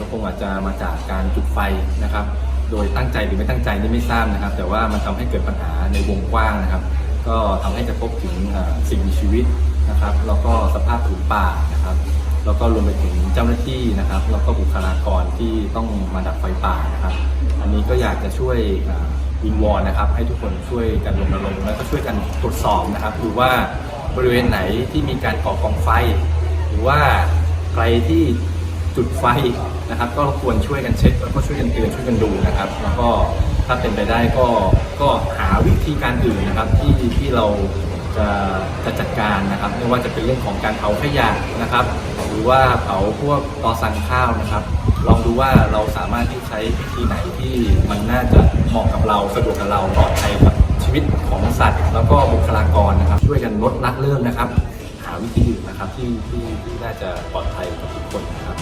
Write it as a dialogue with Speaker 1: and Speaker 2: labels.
Speaker 1: ก็คงอาจจะมาจากการจุดไฟนะครับ โดยตั้งใจหรือไม่ตั้งใจนี่ไม่ทราบนะครับ แต่ว่ามันทำให้เกิดปัญหาในวงกว้างนะครับ ก็ทำให้กระทบถึงสิ่งมีชีวิตนะครับ แล้วก็สภาพผืนป่านะครับแล้วก็รวมไปถึงเจ้าหน้าที่นะครับ แล้วก็บุคลากรที่ต้องมาดับไฟป่านะครับ อันนี้ก็อยากจะช่วยวิงวอนนะครับ ให้ทุกคนช่วยกันรณรงค์แล้วก็ช่วยกันตรวจสอบนะครับดูว่าบริเวณไหนที่มีการก่อกองไฟ หรือว่าใครที่ จุดไฟนะครับ ก็ควรช่วยกันเช็คแล้วก็ช่วยกันเตือนช่วยกันดูนะครับ แล้วก็ถ้าเป็นไปได้ก็ก็หาวิธีการอื่นนะครับที่ที่เราจะจะจัดการนะครับ ไม่ว่าจะเป็นเรื่องของการเผาขยะนะครับ หรือว่าเผาพวกตอสั่งข้าวนะครับ ลองดูว่าเราสามารถที่ใช้วิธีไหนที่มันน่าจะเหมาะกับเราสะดวกกับเราปลอดภัยกับชีวิตของสัตว์ แล้วก็บุคลากรนะครับ ช่วยกันลดละเลิกนะครับ หาวิธีอื่นนะครับที่ที่ที่น่าจะปลอดภัยกับทุกคนนะครับ